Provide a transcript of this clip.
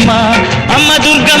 అమ్మ అమ్మ దుర్గమ్మ.